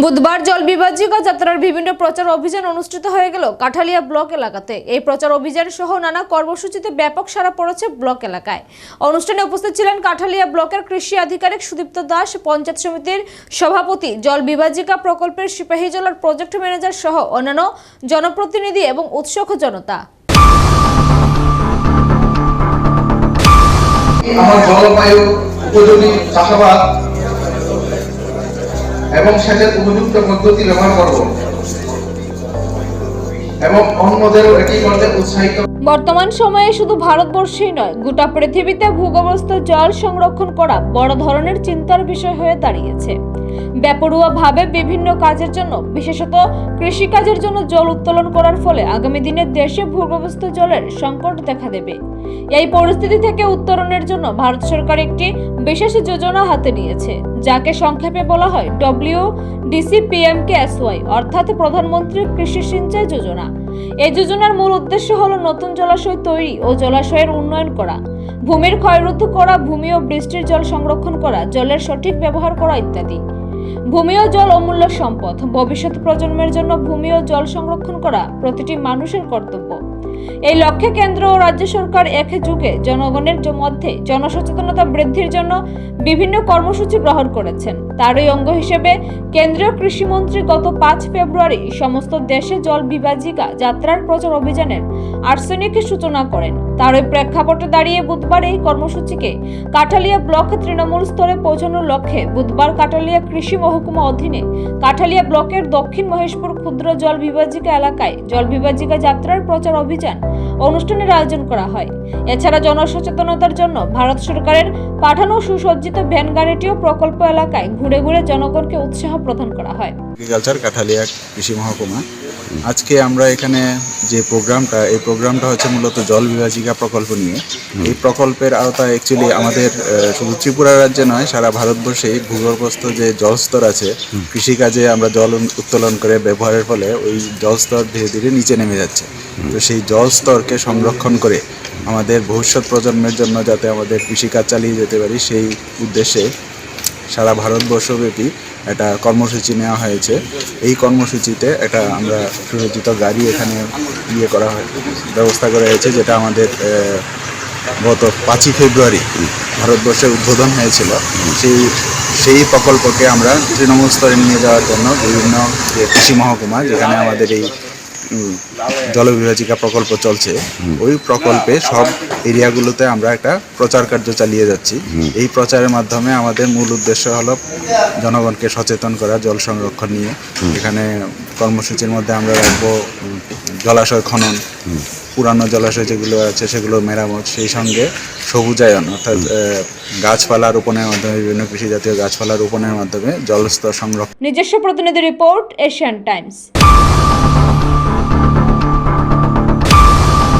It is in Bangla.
বুধবার জল বিভাজিকা যাত্রার বিভিন্ন প্রচার অভিযান অনুষ্ঠিত হয়ে গেল কাঠালিয়া ব্লক এলাকাতে। এই প্রচার অভিযান সহ নানা কর্মসূচিতে ব্যাপক সাড়া পড়েছে ব্লক এলাকায়। অনুষ্ঠানে উপস্থিত ছিলেন কাঠালিয়া ব্লকের কৃষি আধিকারিক সুদীপ্ত দাস, পঞ্চায়েত সমিতির সভাপতি জল বিভাজিকা প্রকল্পের সিপাহী জলার প্রজেক্ট ম্যানেজার সহ অন্যান্য জনপ্রতিনিধি এবং উৎসুক জনতা। আমার জলবায়ু উপযোগী চাষাবাদ এবং সেচের উপযুক্ত পদ্ধতি ব্যবহার করব এবং অন্যদেরও এটি করতে উৎসাহিত বর্তমান সময়ে শুধু ভারতবর্ষেই নয়, গোটা পৃথিবীতে ভূগর্ভস্থ জল সংরক্ষণ করা বড় ধরনের চিন্তার বিষয় হয়ে দাঁড়িয়েছে। ব্যাপরুয়াভাবে বিভিন্ন কাজের জন্য, বিশেষত কৃষিকাজের জন্য জল উত্তোলন করার ফলে আগামী দিনে দেশে ভূগর্ভস্থ জলের সংকট দেখা দেবে। এই পরিস্থিতি থেকে উত্তরণের জন্য ভারত সরকার একটি বিশেষ যোজনা হাতে নিয়েছে, যাকে সংক্ষেপে বলা হয় ডব্লিউ ডিসিপিএমকেএসওয়াই অর্থাৎ প্রধানমন্ত্রী কৃষি সিঞ্চাই যোজনা। এই যোজনার মূল উদ্দেশ্য হলো নতুন জলাশয় তৈরি ও জলাশয়ের উন্নয়ন করা। ভূমির ক্ষয়রোধ করা, ভূমি ও বৃষ্টির জল সংরক্ষণ করা, জলের সঠিক ব্যবহার করা ইত্যাদি। ভূমি ও জল অমূল্য সম্পদ। ভবিষ্যৎ প্রজন্মের জন্য ভূমি ও জল সংরক্ষণ করা প্রতিটি মানুষের কর্তব্য। এই লক্ষ্যে কেন্দ্র ও রাজ্য সরকার এক যুগে জনগণের মধ্যে জনসচেতনতা বৃদ্ধির জন্য বিভিন্ন কর্মসূচি গ্রহণ করেছেন। তারই অঙ্গ হিসেবে কেন্দ্রীয় কৃষিমন্ত্রী গত পাঁচ ফেব্রুয়ারি সমস্ত দেশে জল বিভাজিকা যাত্রার প্রচার অভিযানের আর্সেনিকের সূচনা করেন। তারই প্রেক্ষাপটে দাঁড়িয়ে বুধবার এই কর্মসূচিকে কাঠালিয়া ব্লক তৃণমূল স্তরে পৌঁছানোর লক্ষ্যে বুধবার কাঠালিয়া কৃষি মহকুমা অধীনে কাঠালিয়া ব্লকের দক্ষিণ মহেশপুর ক্ষুদ্র জল বিভাজিকা এলাকায় জল বিভাজিকা যাত্রার প্রচার অভিযান অনুষ্ঠানের আয়োজন করা হয়। এছাড়া জনসচেতনতার জন্য ভারত সরকারের পাঠানো সুসজ্জিত ভ্যান গাড়িটিও প্রকল্প এলাকায় ঘুরে ঘুরে জনগণকে উৎসাহ প্রদান করা হয়। কাঠালিয়া কৃষি মহকুমা। আজকে আমরা এখানে যে প্রোগ্রামটা, এই প্রোগ্রামটা হচ্ছে মূলত জল বিভাজিকা প্রকল্প নিয়ে। এই প্রকল্পের আওতায় অ্যাকচুয়ালি আমাদের শুধু ত্রিপুরা রাজ্যে নয় সারা ভারতবর্ষেই ভূগর্ভস্থ যে জলস্তর আছে কৃষিকাজে আমরা জল উত্তোলন করে ব্যবহারের ফলে ওই জলস্তর ধীরে ধীরে নিচে নেমে যাচ্ছে। তো সেই জলস্তরকে সংরক্ষণ করে আমাদের ভবিষ্যৎ প্রজন্মের জন্য যাতে আমাদের কৃষিকাজ চালিয়ে যেতে পারি সেই উদ্দেশ্যে সারা ভারতবর্ষব্যাপী একটা কর্মসূচি নেওয়া হয়েছে। এই কর্মসূচিতে একটা আমরা সুসজ্জিত গাড়ি এখানে ইয়ে করা হয়, ব্যবস্থা করা হয়েছে, যেটা আমাদের গত পাঁচই ফেব্রুয়ারি ভারতবর্ষে উদ্বোধন হয়েছিল। সেই সেই প্রকল্পকে আমরা তৃণমূল স্তরে নিয়ে যাওয়ার জন্য বিভিন্ন কৃষি মহকুমা, যেখানে আমাদের এই জলবিভাজিকা প্রকল্প চলছে। ওই প্রকল্পে সব এরিয়াগুলোতে আমরা একটা প্রচার কার্য চালিয়ে যাচ্ছি। এই প্রচারের মাধ্যমে আমাদের মূল উদ্দেশ্য হলো জনগণকে সচেতন করা জল সংরক্ষণ নিয়ে। এখানে কর্মসূচির মধ্যে আমরা রাখব জলাশয় খনন পুরানো জলাশয় যেগুলো আছে সেগুলো মেরামত। সেই সঙ্গে সবুজায়ন অর্থাৎ গাছপালা রোপণের মাধ্যমে বিভিন্ন কৃষি জাতীয় গাছপালা রোপণের মাধ্যমে জলস্তর সংরক্ষণ নিজস্ব প্রতিনিধি রিপোর্ট এশিয়ান টাইমস।